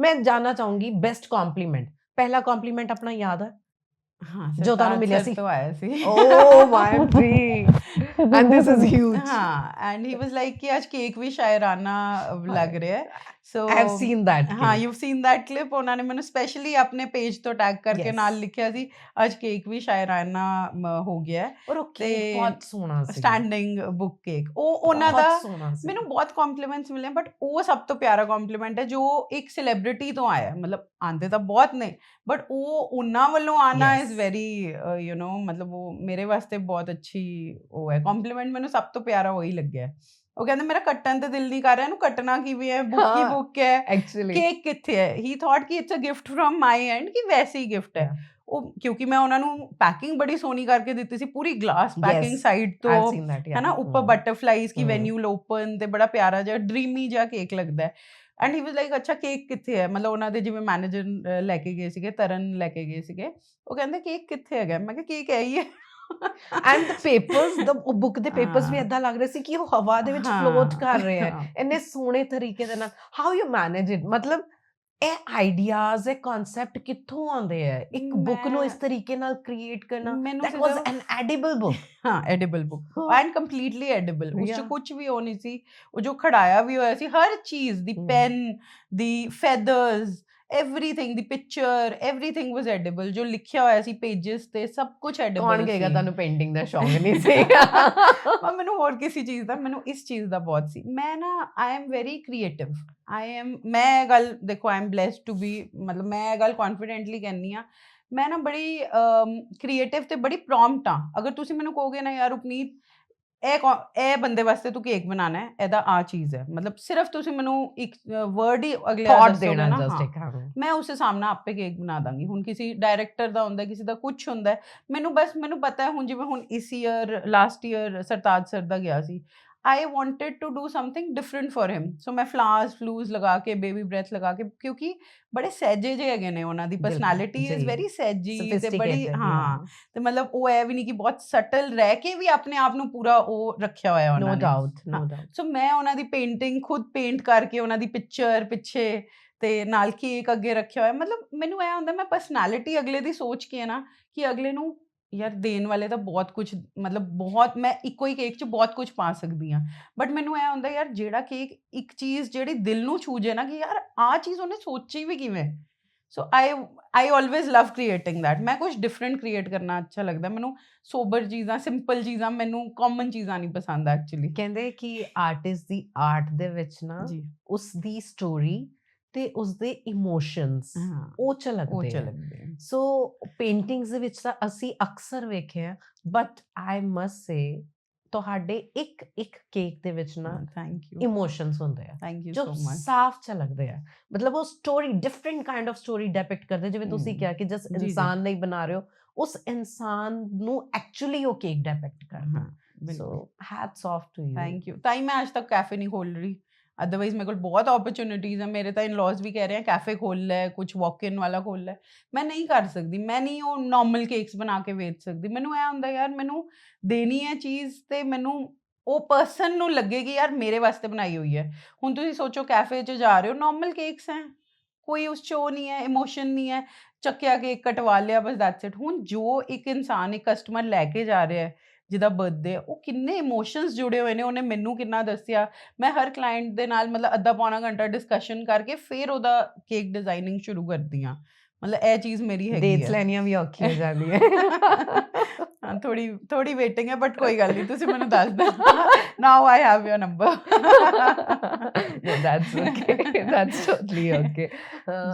ਮੈਂ ਜਾਨਣਾ ਚਾਹੂੰਗੀ ਬੈਸਟ ਕੰਪਲੀਮੈਂਟ ਪਹਿਲਾ ਕੰਪਲੀਮੈਂਟ ਆਪਣਾ ਯਾਦ ਹੈ ਹਾਂ ਜੋ ਤੁਹਾਨੂੰ ਮਿਲਿਆ ਸੀ। ਤੋਂ ਆਇਆ ਸੀ। ਓ my D and this is huge ਹਾਂ ਐਂਡ ਹੀ ਵਾਸ ਲਾਈਕ ਕਿ ਅੱਜ ਕੇਕ ਵੀ ਸ਼ਾਇਰਾਨਾ ਲੱਗ ਰਿਹਾ ਹੈ। So I have seen that ਹਾਂ ਯੂਵ ਸੀਨ ਦੈਟ ਕਲਿੱਪ ਉਹਨਾਂ ਨੇ ਮੈਨੂੰ ਸਪੈਸ਼ਲੀ ਆਪਣੇ ਪੇਜ ਤੋਂ ਟੈਗ ਕਰਕੇ. ਨਾਲ ਲਿਖਿਆ ਸੀ ਅੱਜ ਕੇਕ ਵੀ ਸ਼ਾਇਰਾਨਾ ਹੋ ਗਿਆ ਹੈ ਔਰ ਉਹ ਕੇਕ ਬਹੁਤ ਸੋਹਣਾ ਸੀ ਸਟੈਂਡਿੰਗ ਬੁੱਕ ਕੇਕ ਉਹ ਉਹਨਾਂ ਦਾ ਮੈਨੂੰ ਬਹੁਤ ਕੰਪਲੀਮੈਂਟਸ ਮਿਲੇ ਬਟ ਉਹ ਸਭ ਤੋਂ ਪਿਆਰਾ ਕੰਪਲੀਮੈਂਟ ਹੈ ਜੋ ਇੱਕ ਸੈਲੀਬ੍ਰਿਟੀ ਤੋਂ ਆਇਆ। ਮਤਲਬ ਆਂਦੇ ਤਾਂ ਬਹੁਤ ਨੇ ਬਟ ਉਹ ਉਹਨਾਂ ਵੱਲੋਂ ਆਣਾ. ਇਜ਼ ਵੈਰੀ ਯੂ نو ਮਤਲਬ ਉਹ ਮੇਰੇ ਵਾਸਤੇ ਬਹੁਤ ਅੱਛੀ ਉਹ ਹੈ ਕੰਪਲੀਮੈਂਟ ਮੈਨੂੰ ਸਭ ਤੋਂ ਪਿਆਰਾ ਉਹੀ ਲੱਗਿਆ। ਉਹ ਕਹਿੰਦੇ ਮੇਰਾ ਕੱਟਣ ਤੇ ਦਿਲ ਨਹੀਂ ਕਰ ਰਿਹਾ ਇਹਨੂੰ ਕੱਟਣਾ ਕਿਵੇਂ ਹੈ? ਬੁੱਕ ਹੀ। ਬੁੱਕ ਹੈ। ਐਕਚੁਅਲੀ ਕੇਕ ਕਿੱਥੇ ਹੈ? ਹੀ ਥਾਟ ਕਿ it's a gift from my and ਕਿ ਵੈਸੇ ਹੀ ਗਿਫਟ ਹੈ। ਉਹ ਕਿਉਂਕਿ ਮੈਂ ਉਹਨਾਂ ਨੂੰ ਪੈਕਿੰਗ ਬੜੀ ਸੋਹਣੀ ਕਰਕੇ ਦਿੱਤੀ ਸੀ ਪੂਰੀ ਗਲਾਸ ਪੈਕਿੰਗ ਸਾਈਡ ਤੋਂ। ਹੈ ਨਾ ਉੱਪਰ ਬਟਰਫਲਾਈਜ਼ ਕੀ ਹਮ। ਵੈਨ ਯੂ ਓਪਨ ਤੇ ਬੜਾ ਪਿਆਰਾ ਜਿਹਾ ਡ੍ਰੀਮੀ ਜਿਹਾ ਕੇਕ ਲੱਗਦਾ ਹੈ। ਐਂਡ ਹੀ ਵਾਸ ਲਾਈਕ ਅੱਛਾ ਕੇਕ ਕਿੱਥੇ ਹੈ? ਮਤਲਬ ਉਹਨਾਂ ਦੇ ਜਿਵੇਂ ਮੈਨੇਜਰ ਲੈ ਕੇ ਗਏ ਸੀਗੇ ਤਰਨ ਲੈ ਕੇ ਗਏ ਸੀਗੇ। ਉਹ ਕਹਿੰਦੇ ਕੇਕ ਕਿੱਥੇ ਹੈਗਾ? ਮੈਂ ਕਿਹਾ ਕੇਕ ਹੈ ਹੀ ਹੈ। And the papers the book ਦੇ ਪੇਪਰਸ ਵੀ। ਇਦਾਂ ਲੱਗ ਰਹੇ ਸੀ ਕਿ ਉਹ ਹਵਾ ਦੇ ਵਿੱਚ ਫਲੋਟ ਕਰ ਰਹੇ ਹੈ। ਇੰਨੇ ਸੋਹਣੇ ਤਰੀਕੇ ਦੇ ਨਾਲ ਹਾਊ ਯੂ ਮੈਨੇਜ ਇਟ ਮਤਲਬ ਇਹ ਆਈਡੀਆਜ਼ ਇਹ ਕਨਸੈਪਟ ਕਿੱਥੋਂ ਆਉਂਦੇ ਆ ਇੱਕ ਬੁੱਕ ਨੂੰ ਇਸ ਤਰੀਕੇ ਨਾਲ ਕ੍ਰੀਏਟ ਕਰਨਾ was ਸਿਰਫ- an edible book ਹਾਂ edible book. And completely edible ਉਸ ਚ. ਕੁਝ ਵੀ ਨਹੀਂ ਸੀ ਉਹ ਜੋ ਖੜਾਇਆ ਵੀ ਹੋਇਆ ਸੀ ਹਰ ਚੀਜ਼ ਦੀ। ਪੈਨ ਦੀ ਫੈਦਰਸ ਐਵਰੀਥਿੰਗ ਦੀ ਪਿਕਚਰ ਐਵਰੀਥਿੰਗ ਵਾਸ ਐਡੀਬਲ ਜੋ ਲਿਖਿਆ ਹੋਇਆ ਸੀ ਪੇजेस ਤੇ ਸਭ ਕੁਝ ਐਡੀਬਲ ਕੌਣ ਕਹੇਗਾ ਤੁਹਾਨੂੰ ਪੇਂਟਿੰਗ ਦਾ ਸ਼ੌਂਕ ਨਹੀਂ ਸੀਗਾ ਮੈਨੂੰ ਹੋਰ ਕਿਸੇ ਚੀਜ਼ ਦਾ ਮੈਨੂੰ ਇਸ ਚੀਜ਼ ਦਾ ਬਹੁਤ ਸੀ। ਮੈਂ ਨਾ I am very creative I am ਮੈਂ ਗੱਲ ਦੇਖੋ I am blessed to be ਮਤਲਬ ਮੈਂ ਗੱਲ ਕੌਨਫੀਡੈਂਟਲੀ ਕਹਿੰਨੀ ਆ ਮੈਂ ਨਾ ਬੜੀ ਕ੍ਰੀਏਟਿਵ ਤੇ ਬੜੀ ਪ੍ਰੌਮਪਟ ਆ ਅਗਰ ਤੁਸੀਂ ਮੈਨੂੰ ਕਹੋਗੇ ਨਾ ਯਾਰ ਉਪਨੀਤ ਇਹ ਇਹ ਬੰਦੇ ਵਾਸਤੇ ਤੂੰ ਕੇਕ ਬਣਾਣਾ ਹੈ ਇਹਦਾ ਆ ਚੀਜ਼ ਹੈ। ਮਤਲਬ ਸਿਰਫ ਤੁਸੀਂ ਮੈਨੂੰ ਇੱਕ ਵਰਡ ਹੀ ਅਗਲੇ ਥਾਟ ਦੇਣਾ ਜਸਟ ਇੱਕ ਹਾਂ। ਮੈਂ ਉਸੇ ਸਾਹਮਣੇ ਆਪੇ ਕੇਕ ਬਣਾ ਦਾਂਗੀ ਹੁਣ ਕਿਸੇ ਡਾਇਰੈਕਟਰ ਦਾ ਹੁੰਦਾ ਕਿਸੇ ਦਾ ਕੁਝ ਹੁੰਦਾ। ਮੈਨੂੰ ਬਸ ਮੈਨੂੰ ਪਤਾ ਹੈ ਹੁਣ ਜਿਵੇਂ ਹੁਣ ਇਸ year last year Sartaaj sir ਦਾ ਗਿਆ ਸੀ I wanted to do something different for him so ਮੈਂ ਫਲਾਸ ਫਲੂਸ ਲਗਾ ਕੇ ਬੇਬੀ ਬ੍ਰੈਥ ਲਗਾ ਕੇ ਕਿਉਂਕਿ ਬੜੇ ਸਹਿਜੇ ਜਿਹੇ ਹੈਗੇ ਨੇ ਉਹਨਾਂ ਦੀ ਪਰਸਨੈਲਿਟੀ ਇਜ਼। ਵੈਰੀ ਸਹਿਜੀ ਤੇ ਬੜੀ ਹਾਂ. ਤੇ ਮਤਲਬ ਉਹ ਐ ਵੀ ਨਹੀਂ ਕਿ ਬਹੁਤ ਸਟਲ ਰਹਿ ਕੇ ਵੀ ਆਪਣੇ ਆਪ ਨੂੰ ਪੂਰਾ ਉਹ ਰੱਖਿਆ ਹੋਇਆ ਉਹਨਾਂ ਨੇ ਸੋ ਮੈਂ ਉਹਨਾਂ ਦੀ ਪੇਂਟਿੰਗ ਖੁਦ ਪੇਂਟ ਕਰਕੇ ਉਹਨਾਂ ਦੀ ਪਿਕਚਰ ਪਿੱਛੇ ਤੇ ਨਾਲ ਕੇਕ ਅੱਗੇ ਰੱਖਿਆ ਹੋਇਆ। ਮਤਲਬ ਮੈਨੂੰ ਐ ਹੁੰਦਾ ਮੈਂ ਪਰਸਨੈਲਿਟੀ ਅਗਲੇ ਦੀ ਸੋਚ ਕੇ ਨਾ ਕਿ ਅਗਲੇ ਨੂੰ ਯਾਰ ਦੇਣ ਵਾਲੇ ਤਾਂ ਬਹੁਤ ਕੁਝ ਮਤਲਬ ਬਹੁਤ ਮੈਂ ਇੱਕੋ ਹੀ ਕੇਕ 'ਚ ਬਹੁਤ ਕੁਝ ਪਾ ਸਕਦੀ ਆ ਬਟ ਮੈਨੂੰ ਐ ਹੁੰਦਾ ਯਾਰ ਜਿਹੜਾ ਕੇਕ ਇੱਕ ਚੀਜ਼ ਜਿਹੜੀ ਦਿਲ ਨੂੰ ਛੂ ਜੇ ਨਾ ਕਿ ਯਾਰ ਆ ਚੀਜ਼ ਉਹਨੇ ਸੋਚੀ ਵੀ ਕਿਵੇਂ। So I I always love creating that ਮੈਂ ਕੁਝ ਡਿਫਰੈਂਟ ਕ੍ਰੀਏਟ ਕਰਨਾ ਅੱਛਾ ਲੱਗਦਾ। ਮੈਨੂੰ ਸੋਬਰ ਚੀਜ਼ਾਂ ਸਿੰਪਲ ਚੀਜ਼ਾਂ ਮੈਨੂੰ ਕਾਮਨ ਚੀਜ਼ਾਂ ਨਹੀਂ ਪਸੰਦ ਐਕਚੁਅਲੀ ਕਹਿੰਦੇ ਕਿ ਆਰਟਿਸਟ ਦੀ ਆਰਟ ਦੇ ਵਿੱਚ ਨਾ ਉਸ ਦੀ ਸਟੋਰੀ ਤੇ ਉਸ ਦੇ ਇਮੋਸ਼ਨਸ ਉਹ ਝਲਕਦੇ ਆ। ਸੋ ਪੇਂਟਿੰਗਸ ਦੇ ਵਿੱਚ ਤਾਂ ਅਸੀਂ ਅਕਸਰ ਵੇਖਿਆ ਬਟ ਆਈ ਮਸਟ ਸੇ ਤੁਹਾਡੇ ਇੱਕ ਇੱਕ ਕੇਕ ਦੇ ਵਿੱਚ ਨਾ ਥੈਂਕ ਯੂ ਇਮੋਸ਼ਨਸ ਹੁੰਦੇ ਆ ਥੈਂਕ ਯੂ ਸੋ ਮਚ ਸਾਫ਼ ਝਲਕਦੇ ਆ। ਮਤਲਬ ਉਹ story different kind of story depict ਕਰਦੇ ਜਿਵੇਂ ਤੁਸੀਂ ਕਿਹਾ ਕਿ ਜਿਸ। ਇਨਸਾਨ ਲਈ ਬਣਾ ਰਹੇ ਹੋ ਉਸ ਇਨਸਾਨ ਨੂੰ ਐਕਚੁਅਲੀ ਉਹ ਕੇਕ ਡਿਪਿਕਟ ਕਰਦਾ। So hats off to you thank you ਤਾਂ ਹੀ ਮੈਂ ਅੱਜ ਤੱਕ ਕੈਫੇ ਨਹੀਂ ਖੋਲ ਰਹੀ। ਅਦਰਵਾਈਜ਼ ਮੇਰੇ ਕੋਲ ਬਹੁਤ ਓਪਰਚ्युनिटीज ਆ ਮੇਰੇ ਤਾਂ ਇਨ-ਲॉज ਵੀ ਕਹਿ ਰਹੇ ਆ ਕੈਫੇ ਖੋਲ ਲੈ ਕੁਝ ਵਾਕ ਇਨ ਵਾਲਾ ਖੋਲ ਲੈ ਮੈਂ ਨਹੀਂ ਕਰ ਸਕਦੀ ਮੈਂ ਨਹੀਂ ਉਹ ਨਾਰਮਲ ਕੇਕਸ ਬਣਾ ਕੇ ਵੇਚ ਸਕਦੀ ਮੈਨੂੰ ਐ ਹੁੰਦਾ ਯਾਰ ਮੈਨੂੰ ਦੇਣੀ ਹੈ ਚੀਜ਼ ਤੇ ਮੈਨੂੰ ਉਹ ਪਰਸਨ ਨੂੰ ਲੱਗੇ ਕਿ ਯਾਰ ਮੇਰੇ ਵਾਸਤੇ ਬਣਾਈ ਹੋਈ ਹੈ ਹੁਣ ਤੁਸੀਂ ਸੋਚੋ ਕੈਫੇ 'ਚ ਜਾ ਰਹੇ ਹੋ ਨਾਰਮਲ ਕੇਕਸ ਹੈ ਕੋਈ ਉਸ ਚੋ ਨਹੀਂ ਹੈ ਇਮੋਸ਼ਨ ਨਹੀਂ ਹੈ ਚੱਕਿਆ ਕੇਕ ਕਟਵਾ ਲਿਆ ਬਸ ਦੈਟਸ ਇਟ ਹੁਣ ਜੋ ਇੱਕ ਇਨਸਾਨ ਇੱਕ ਕਸਟਮਰ ਲੈ ਕੇ ਜਾ ਰਿਹਾ ਹੈ ਜਿਹਦਾ ਬਰਥਡੇ ਉਹ ਕਿੰਨੇ ਇਮੋਸ਼ਨਸ ਜੁੜੇ ਹੋਏ ਨੇ ਉਹਨੇ ਮੈਨੂੰ ਕਿੰਨਾ ਦੱਸਿਆ। ਮੈਂ ਹਰ ਕਲਾਇੰਟ ਦੇ ਨਾਲ ਮਤਲਬ ਅੱਧਾ ਪੌਣਾ ਘੰਟਾ ਡਿਸਕਸ਼ਨ ਕਰਕੇ ਫਿਰ ਉਹਦਾ ਕੇਕ ਡਿਜ਼ਾਈਨਿੰਗ ਸ਼ੁਰੂ ਕਰਦੀ ਆ ਮਤਲਬ ਇਹ ਚੀਜ਼ ਮੇਰੀ ਹੈਗੀ ਡੇਟਸ ਹੈ ਲੈਣੀਆਂ ਵੀ ਔਖੀ ਹੋ ਜਾਂਦੀਆਂ। ਹਾਂ ਥੋੜੀ ਥੋੜੀ ਵੇਟਿੰਗ ਹੈ ਬਟ ਕੋਈ ਗੱਲ ਨਹੀਂ ਤੁਸੀਂ ਮੈਨੂੰ ਦੱਸ ਦੇਣਾ now I have your number okay. That's totally okay. Uh,